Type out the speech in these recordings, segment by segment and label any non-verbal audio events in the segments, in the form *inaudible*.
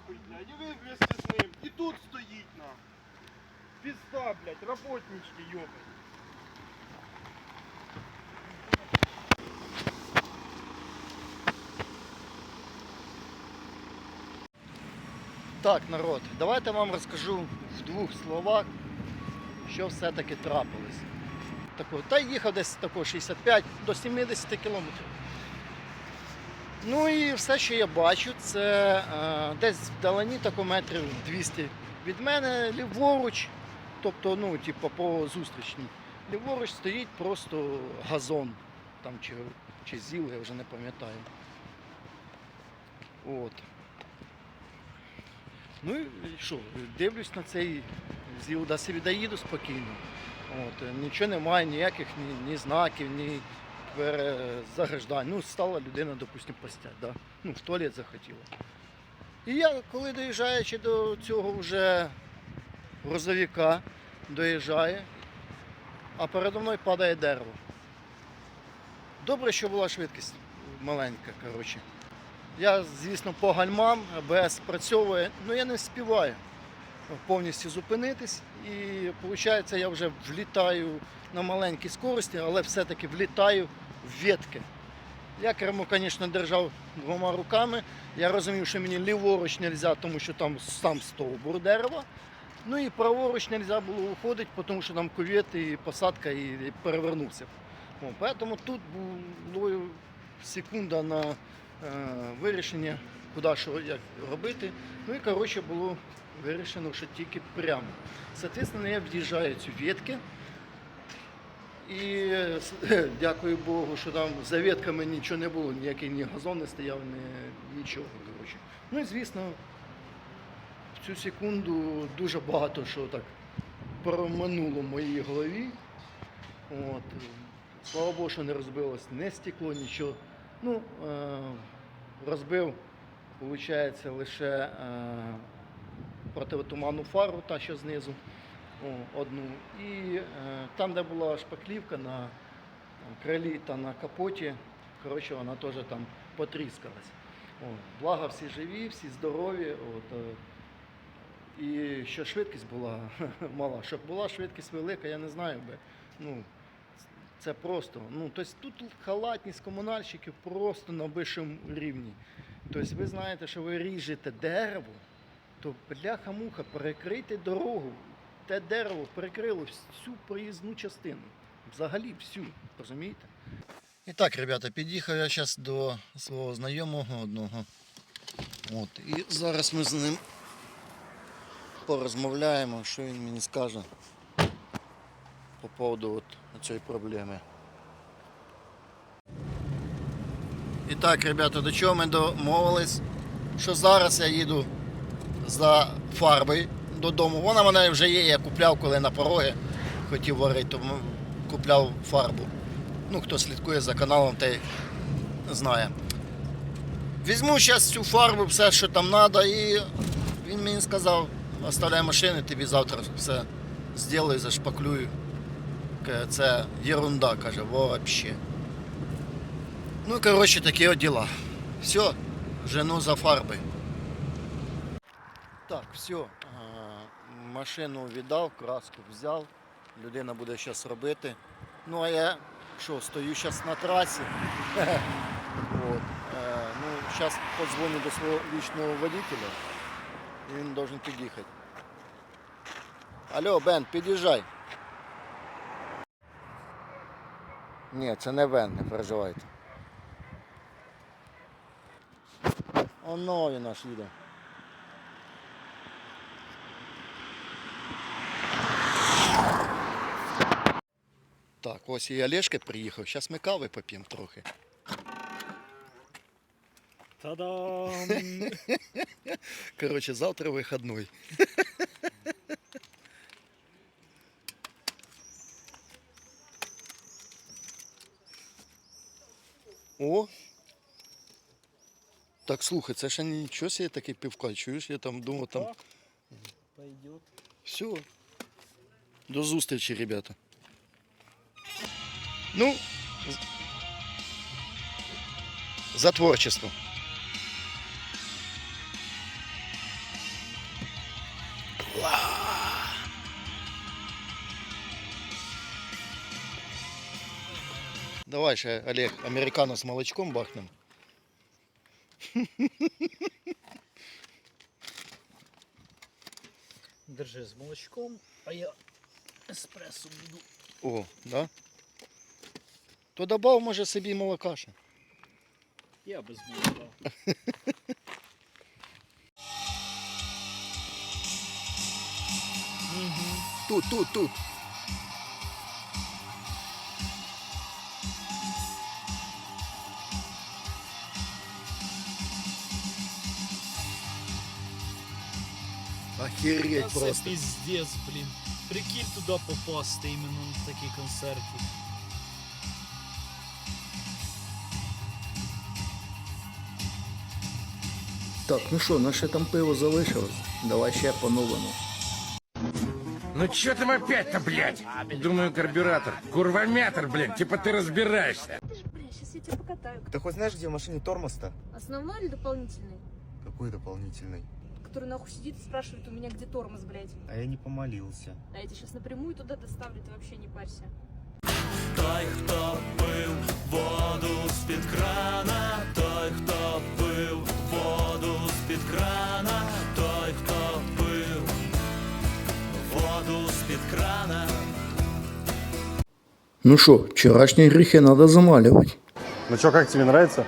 нахуй, блядь, і ви вместе з ним. І тут стоїть нахуй. Пізда, блядь, работнички, йобані. Так, народ, давайте вам розкажу в двох словах, що все-таки трапилось. Тако, та їхав десь тако 65 до 70 кілометрів. Ну і все, що я бачу, це е, десь вдалині тако метрів 200 від мене ліворуч, тобто, ну, типу, по зустрічній. Ліворуч стоїть просто газон, там чи, чи зіл, я вже не пам'ятаю. От. Ну і що, дивлюсь на цей зіл, да собі доїду спокійно. От, нічого немає, ніяких ні, ні знаків, ні перезаграждань. Ну, стала людина, допустимо, постять, да? ну, в туалет захотіла. І я, коли доїжджаючи до цього вже грузовика, доїжджає, а передо мною падає дерево. Добре, що була швидкість маленька, коротше. Я, звісно, по гальмам, АБС спрацьовує, але я не співаю повністю зупинитись. І виходить, я вже влітаю на маленькій скорості, але все-таки влітаю ветки. Я кермо, звісно, держав двома руками. Я розумів, що мені ліворуч не можна, тому що там сам стовбур дерева. Ну і праворуч не можна було виходити, тому що там кувет і посадка і перевернувся. Тому тут було секунда на е, вирішення, куди що як робити. Ну і коротше було вирішено, що тільки прямо. Соответственно, я в'їжджаю цю ветки. І е, *laughs* дякую Богу, що там за ветками нічого не було, ніякий ні газон не стояв, ні, нічого. Коротше. Ну і звісно, в цю секунду дуже багато що так проминуло в моїй голові. От. Слава Богу, що не розбилось не стекло, нічого. Ну, е, розбив, виходить, лише е, противотуманну фару, та що знизу, одну. І е, там, де була шпаклівка на крилі та на капоті, коротше, вона теж там потріскалась. О, благо всі живі, всі здорові. От, е, і що швидкість була *laughs* мала. Щоб була швидкість велика, я не знаю би. Ну, це просто. Ну, тобто тут халатність комунальщиків просто на вищому рівні. Тобто ви знаєте, що ви ріжете дерево, то бляха-муха, перекрийте дорогу. Те дерево перекрило всю проїзну частину. Взагалі всю, розумієте? І так, ребята, під'їхав я зараз до свого знайомого одного. От, і зараз ми з ним порозмовляємо, що він мені скаже по поводу от цієї проблеми. І так, ребята, до чого ми домовились? Що зараз я їду за фарбою додому. Вона мене вже є, я купляв, коли на пороги хотів варити, тому купляв фарбу. Ну, хто слідкує за каналом, той знає. Візьму зараз цю фарбу, все, що там треба, і він мені сказав, оставляй машини, тобі завтра все зроблю, зашпаклюю. Це ерунда, каже, вообще. Ну, коротше, такі от діла. Все, жену за фарби. Так, все. Машину віддав, краску взяв. Людина буде зараз робити. Ну а я що, стою зараз на трасі. *laughs* От. Е, ну, зараз подзвоню до свого лічного водителя. І він должен під'їхати. Алло, Бен, під'їжджай. Ні, це не Вен, не переживайте. Оно він наш їде. Так, ось і Олешка приїхав. Зараз ми кави поп'ємо трохи. Та-дам! *laughs* Коротше, завтра вихідний. *laughs* О! Так, слухай, це ще нічого себе такий пивка, чуєш? Я там думав, там Пойдет. все. До зустрічі, ребята. Ну, за творчество. Давай ще, Олег, американо з молочком бахнем. Держи з молочком, а я еспресо буду. О, да? То добав, може, собі молока ще. Я без молока. Тут, тут, тут. Охереть Це просто. піздець, блін. Прикинь туди попасти іменно на такі концерти. Так, ну що, наше там пиво залишилось. Давай ще по-новому. Ну чё там опять-то, блядь? Думаю, карбюратор. Курвометр, блядь, типа ты разбираешься. Ты ж, бля, сейчас я тебя покатаю. Ты хоть знаешь, где в машине тормоз-то? Основной или дополнительный? Какой дополнительный? Который нахуй сидит и спрашивает у меня, где тормоз, блядь. А я не помолился. А я тебя сейчас напрямую туда доставлю, ты вообще не парься. Той, хто пив воду з-під крана, той, пив воду з-під крана, той, хто пив воду з-під крана. Ну що, вчорашні гріхи треба замалювати. Ну что, как тебе нравится?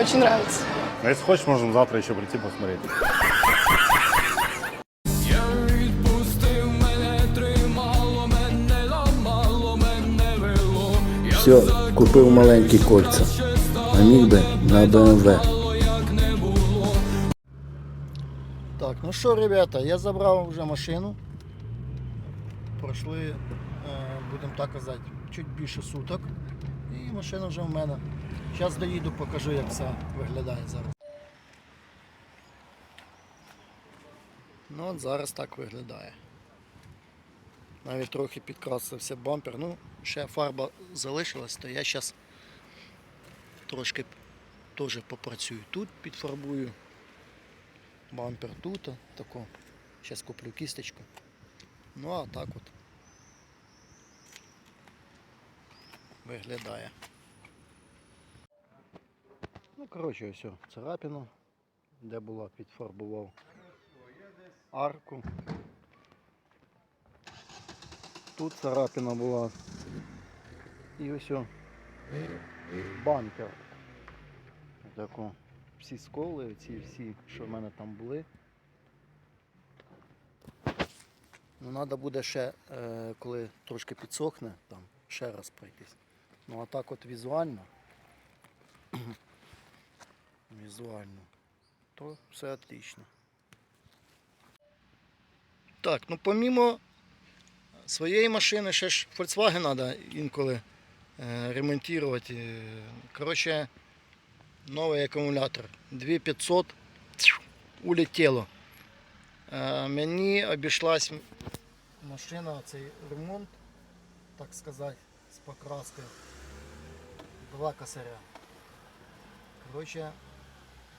Очень нравится. Ну, если хочешь, можем завтра еще прийти посмотреть. Я відпустив мене, тримало мене, ламало мене вело. Я Все, купив маленькі кольця. А міг би на БМВ. Ну що, ребята, я забрав вже машину. Пройшли, е, будемо так казати, чуть більше суток. І машина вже в мене. Зараз доїду, покажу, як все виглядає зараз. Ну от зараз так виглядає. Навіть трохи підкрасився бампер. Ну, ще фарба залишилась, то я зараз трошки теж попрацюю тут, підфарбую. Бампер тут, тако. Зараз куплю кісточку. Ну а так от виглядає. Ну, коротше, ось о, царапина, де була, підфарбував арку. Тут царапина була. І ось бампер. Тако. Всі сколи, ці всі, що в мене там були. Ну, треба буде ще, е, коли трошки підсохне, там ще раз пройтись. Ну а так от візуально. *clears throat* візуально, то все отлично. Так, ну помімо своєї машини, ще ж Volkswagen треба інколи е, ремонтувати. Коротше, новий акумулятор 2500 улетіло. Е, Мені обійшлась машина, цей ремонт, так сказати, з покраскою. Два косаря. Короче,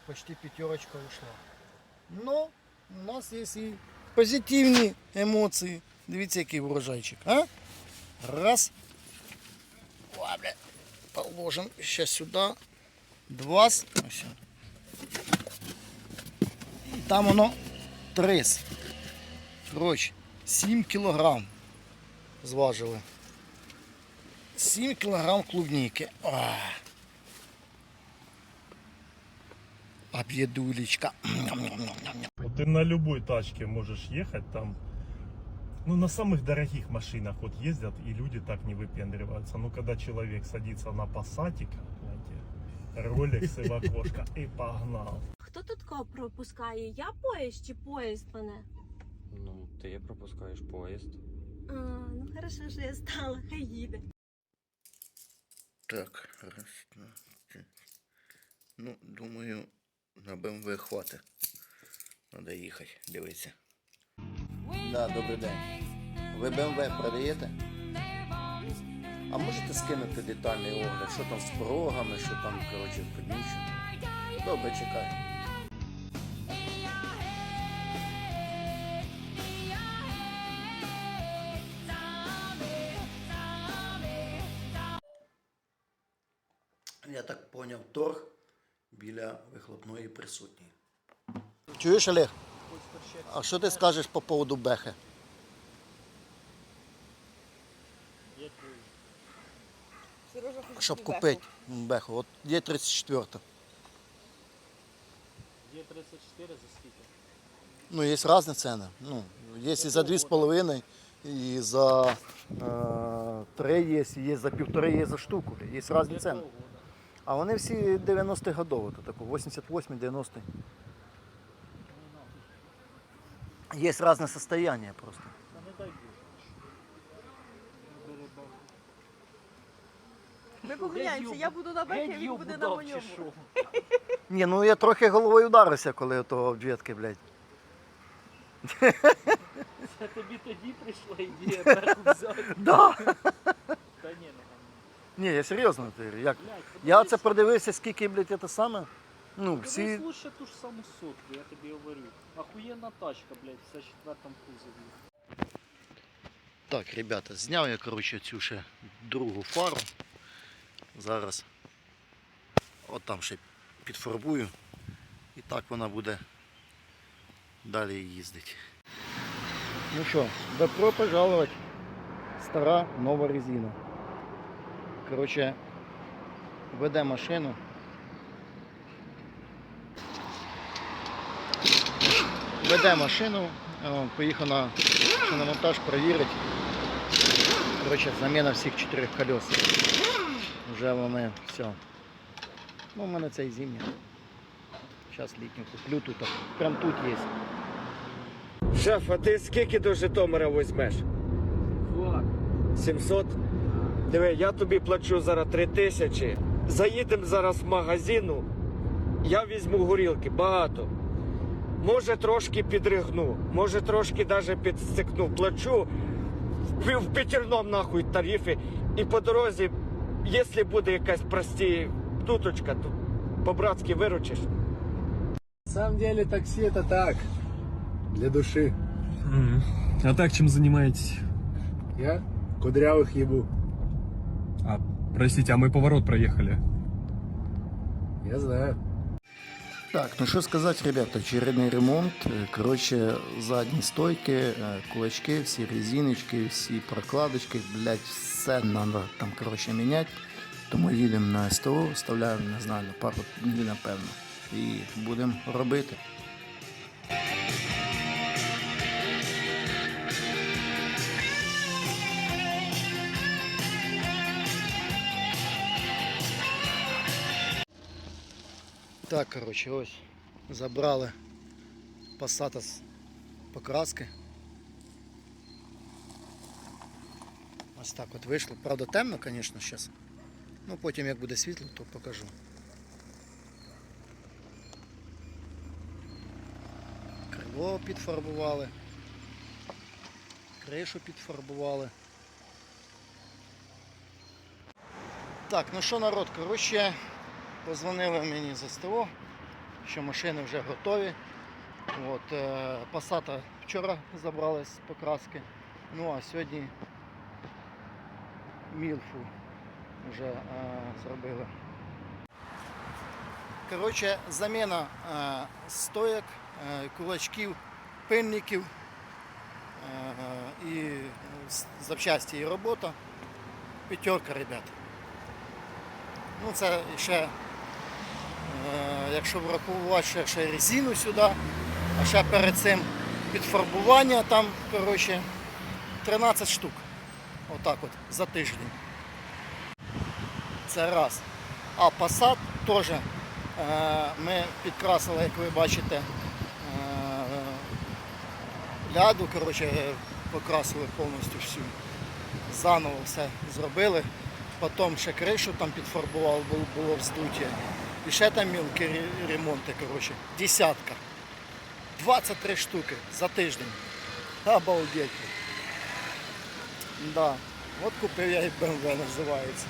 почти пятерочка ушла. Но у нас є і позитивні емоції. Дивіться, який врожайчик, а? Раз. О, бля. Положим ще сюди. Два. Ось. І там воно трис. Коротше, 7 кілограм зважили. 7 кілограм клубніки. А. Об'єдулечка. Вот ты на любой тачке можешь ехать там. Ну, на самых дорогих машинах вот ездят, и люди так не выпендриваются. Но когда человек садится на пассатик, знаете, роликсы в окошко и погнал. Хто тут кого пропускає? Я поїзд чи поїзд мене? Ну, ти пропускаєш поїзд. А, ну хорошо, що я стала, хай їде. Так, раз, два, три. Ну, думаю, на БМВ хватить. Надо їхати, дивитися. Да, добрий день. Ви БМВ продаєте? А можете скинути детальний огляд, що там з порогами, що там коротше, в поднічому. Добре, чекаю. Я так поняв торг біля вихлопної присутньої. Чуєш, Олег? А що ти скажеш по поводу Бехи? Щоб бэху. купити Беху. От є 34. Є 34 за скільки? Ну, є різні ціни. Ну, є і за 2,5, і за е, 3 є, і є за півтори, є за штуку. Є різні ціни. А вони всі 90-х годові, то тако 88 90 Є різне состояние просто. Та не дай Бог. Ми поміняємося, я буду на бекі, він буде на моєму. Ні, ну я трохи головою ударився, коли ото обвідки, блядь. Це тобі тоді прийшла ідея *laughs* беху взяти. Да. Та ні, ну Ні, я серйозно. ти, Як? блядь, Я це продивився, скільки, блядь, це саме. Ну, Всі... всі. лучше ту ж саму сотку, я тобі говорю. Охуєнна тачка, блядь, в 54-му кузові. Так, ребята, зняв я, коротше, цю ще другу фару. Зараз от там ще підфарбую. І так вона буде далі їздити. Ну що, добро пожаловать. Стара нова резина. Коротше, веде машину. Веде машину, поїхав на шиномонтаж перевірити. Коротше, заміна всіх чотирьох колес. Вже вони все. Ну, у мене цей зимній. Зараз літню куплю тут. Прям тут є. Шеф, а ти скільки до Житомира візьмеш? 700? Диви, я тобі плачу зараз 3 тисячі. Заїдемо зараз в магазину. Я візьму горілки, багато. Може трошки підригну, може трошки навіть підстикну. Плачу в, в п'ятерном нахуй тарифи. І по дорозі, якщо буде якась прості туточка, то по-братськи виручиш. На самом деле такси это так, для души. А так чим займаєтесь? Я кудрявых ебу. А, простите, а ми поворот проїхали. Я знаю. Так, ну що сказати, ребята, очередний ремонт. Е, Коротше, задні стойки, е, кулачки, всі резиночки, всі прокладочки, блядь, все треба там, коротше, міняти. Тому їдемо на СТО, вставляємо, не знаю, на пару днів, напевно. І будемо робити. Так, коротше, ось забрали пасата з покраски. Ось так от вийшло. Правда, темно, звісно, зараз. Ну потім як буде світло, то покажу. Крило підфарбували. Кришу підфарбували. Так, ну що народ, коротше, Позвонили мені з СТО, що машини вже готові. От, е, Passata вчора забрали з покраски. Ну а сьогодні Мілфу вже е, зробили. Коротше, заміна е, стоєк, е, кулачків, пильників е, і запчасті і робота. П'ятерка, ребят. Ну це ще, якщо врахувати ще, ще резину сюди, а ще перед цим підфарбування там, коротше, 13 штук. Отак от за тиждень. Це раз. А Passat теж е, ми підкрасили, як ви бачите, е, ляду, коротше, покрасили повністю всю. Заново все зробили. Потім ще кришу там підфарбував, було, було вздуття. І ще там мілкі ремонти, коротше. Десятка. 23 штуки за тиждень. Обалдеть. Да. От купив я і BMW називається.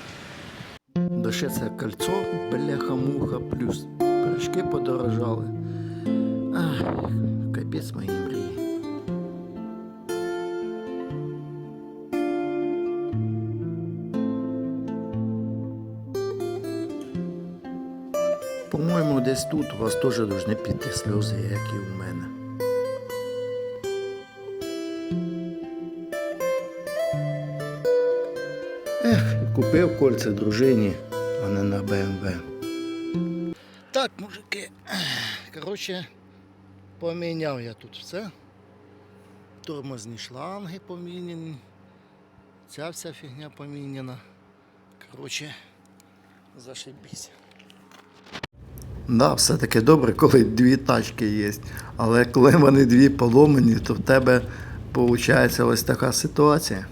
Да ще це кольцо, бляха-муха, плюс пирожки подорожали. Ах, капець мої мрії. десь тут, у вас теж повинні піти сльози, як і у мене. Ех, купив кольце дружині, а не на БМВ. Так, мужики. Коротше, поміняв я тут все. Тормозні шланги поміняні. Ця вся фігня поміняна. Коротше, зашибісь. Да, все-таки добре, коли дві тачки є. Але коли вони дві поломані, то в тебе виходить ось така ситуація.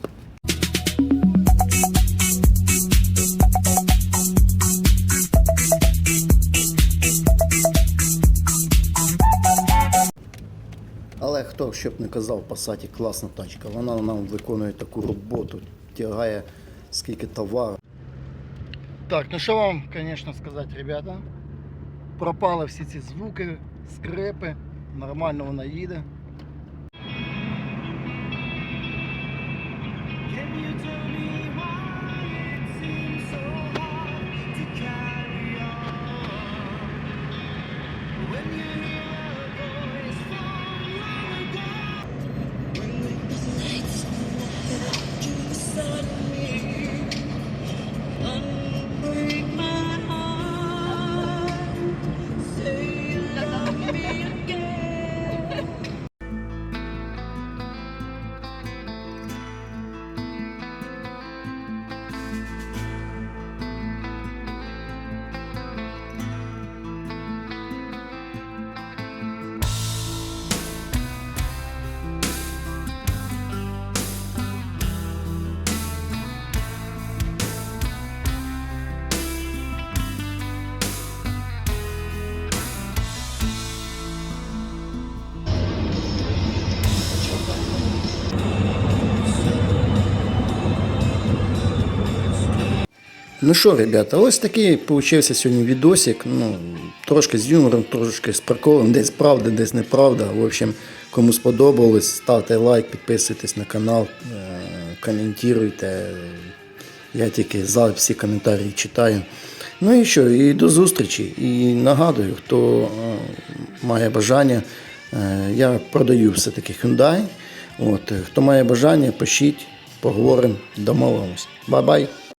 Але хто щоб не казав, Passat класна тачка. Вона нам виконує таку роботу, тягає скільки товару. Так, ну що вам, звісно, сказати, ребята. Пропали всі ці звуки, скрипи, нормально вона їде. Ну що, ребята, ось такий получився сьогодні відосик. Ну, трошки з юмором, трошки з приколом, десь правда, десь неправда. В общем, кому сподобалось, ставте лайк, підписуйтесь на канал, е, коментуйте. Я тільки за всі коментарі читаю. Ну і що, і до зустрічі. І нагадую, хто е, має бажання, е, я продаю все-таки Hyundai. От, хто має бажання, пишіть, поговоримо, домовимось. Бай-бай!